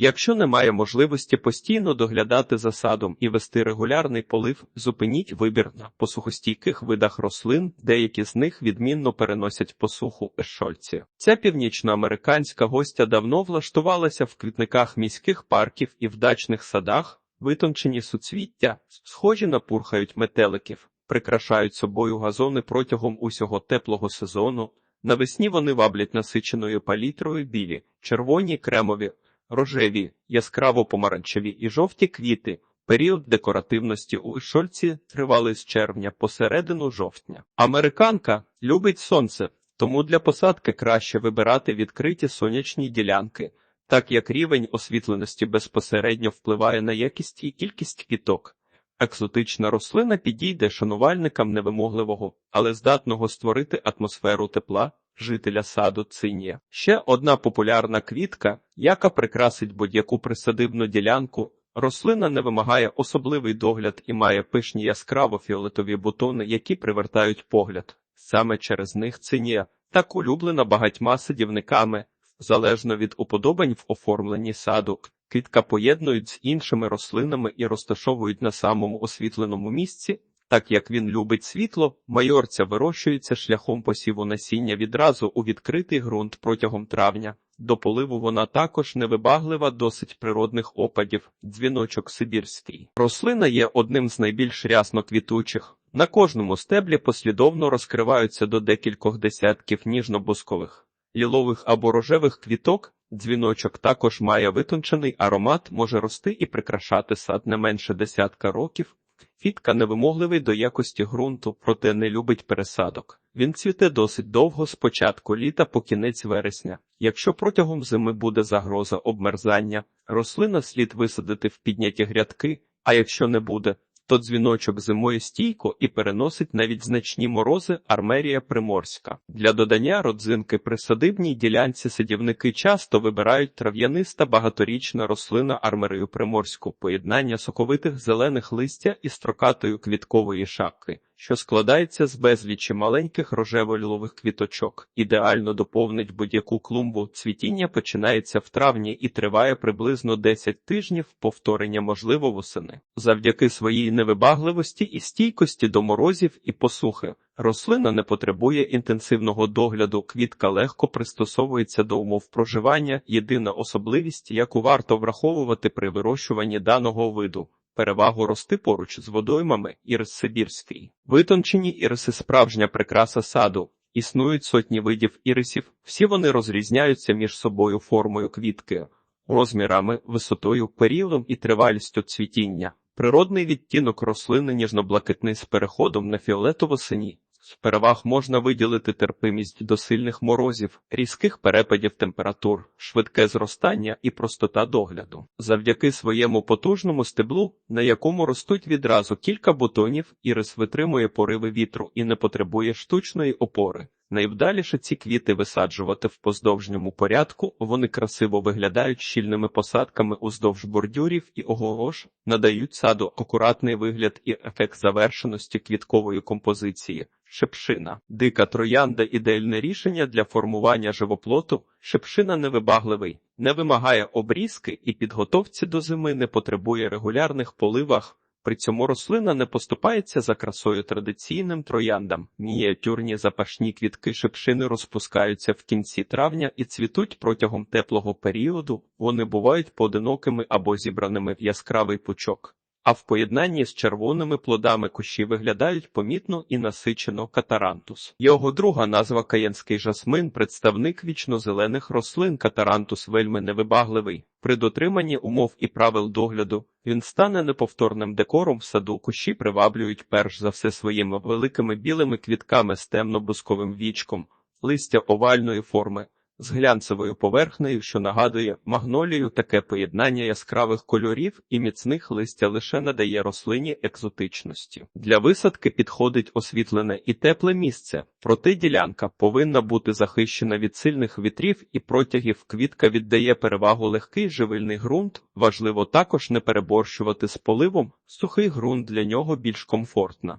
Якщо немає можливості постійно доглядати за садом і вести регулярний полив, зупиніть вибір на посухостійких видах рослин, деякі з них відмінно переносять посуху Ешольці. Ця північноамериканська гостя давно влаштувалася в квітниках міських парків і в дачних садах, витончені суцвіття, схожі на пурхають метеликів, прикрашають собою газони протягом усього теплого сезону. Навесні вони ваблять насиченою палітрою білі, червоні, кремові, рожеві, яскраво помаранчеві і жовті квіти. Період декоративності у Ішольці тривали з червня по середину жовтня. Американка любить сонце, тому для посадки краще вибирати відкриті сонячні ділянки, так як рівень освітленості безпосередньо впливає на якість і кількість квіток. Екзотична рослина підійде шанувальникам невимогливого, але здатного створити атмосферу тепла жителя саду цинія. Ще одна популярна квітка, яка прикрасить будь-яку присадибну ділянку. Рослина не вимагає особливий догляд і має пишні яскраво фіолетові бутони, які привертають погляд. Саме через них цинія так улюблена багатьма садівниками, залежно від уподобань в оформленні саду. Квітка поєднують з іншими рослинами і розташовують на самому освітленому місці. Так як він любить світло, майорця вирощується шляхом посіву насіння відразу у відкритий ґрунт протягом травня. До поливу вона також невибаглива, досить природних опадів, дзвіночок сибірський. Рослина є одним з найбільш рясно квітучих. На кожному стеблі послідовно розкриваються до декількох десятків ніжно-бускових, лілових або рожевих квіток. Дзвіночок також має витончений аромат, може рости і прикрашати сад не менше десятка років. Фітка невимогливий до якості ґрунту, проте не любить пересадок. Він цвіте досить довго з початку літа по кінець вересня. Якщо протягом зими буде загроза обмерзання, рослина слід висадити в підняті грядки, а якщо не буде, то дзвіночок зимує стійко і переносить навіть значні морози армерія приморська. Для додання родзинки при садибній ділянці садівники часто вибирають трав'яниста багаторічна рослина армерію приморську, поєднання соковитих зелених листя і строкатої квіткової шапки. Що складається з безлічі маленьких рожево-лілових квіточок, ідеально доповнить будь-яку клумбу. Цвітіння починається в травні і триває приблизно 10 тижнів повторення можливо восени. Завдяки своїй невибагливості і стійкості до морозів і посухи. Рослина не потребує інтенсивного догляду, квітка легко пристосовується до умов проживання. Єдина особливість, яку варто враховувати при вирощуванні даного виду. Перевагу рости поруч з водоймами ірис Сибірський. Витончені іриси справжня прикраса саду. Існують сотні видів ірисів, всі вони розрізняються між собою формою квітки, розмірами, висотою, періодом і тривалістю цвітіння. Природний відтінок рослини ніжно-блакитний з переходом на фіолетово-сині. З переваг можна виділити терпимість до сильних морозів, різких перепадів температур, швидке зростання і простота догляду. Завдяки своєму потужному стеблу, на якому ростуть відразу кілька бутонів, ірис витримує пориви вітру і не потребує штучної опори. Найвдаліше ці квіти висаджувати в поздовжньому порядку, вони красиво виглядають щільними посадками уздовж бордюрів і оголош, надають саду акуратний вигляд і ефект завершеності квіткової композиції. Шепшина, дика троянда ідеальне рішення для формування живоплоту. Шепшина невибагливий, не вимагає обрізки і підготовці до зими не потребує регулярних поливах. При цьому рослина не поступається за красою традиційним трояндам. Мініатюрні запашні квітки шипшини розпускаються в кінці травня і цвітуть протягом теплого періоду. Вони бувають поодинокими або зібраними в яскравий пучок. А в поєднанні з червоними плодами кущі виглядають помітно і насичено катарантус. Його друга назва каєнський жасмин, представник вічнозелених рослин. Катарантус вельми невибагливий. При дотриманні умов і правил догляду він стане неповторним декором в саду. Кущі приваблюють перш за все своїми великими білими квітками з темно-бусковим вічком, листя овальної форми. З глянцевою поверхнею, що нагадує магнолію, таке поєднання яскравих кольорів і міцних листя лише надає рослині екзотичності. Для висадки підходить освітлене і тепле місце, проте ділянка повинна бути захищена від сильних вітрів і протягів. Квітка віддає перевагу легкий живильний ґрунт. Важливо також не переборщувати з поливом, сухий ґрунт для нього більш комфортна.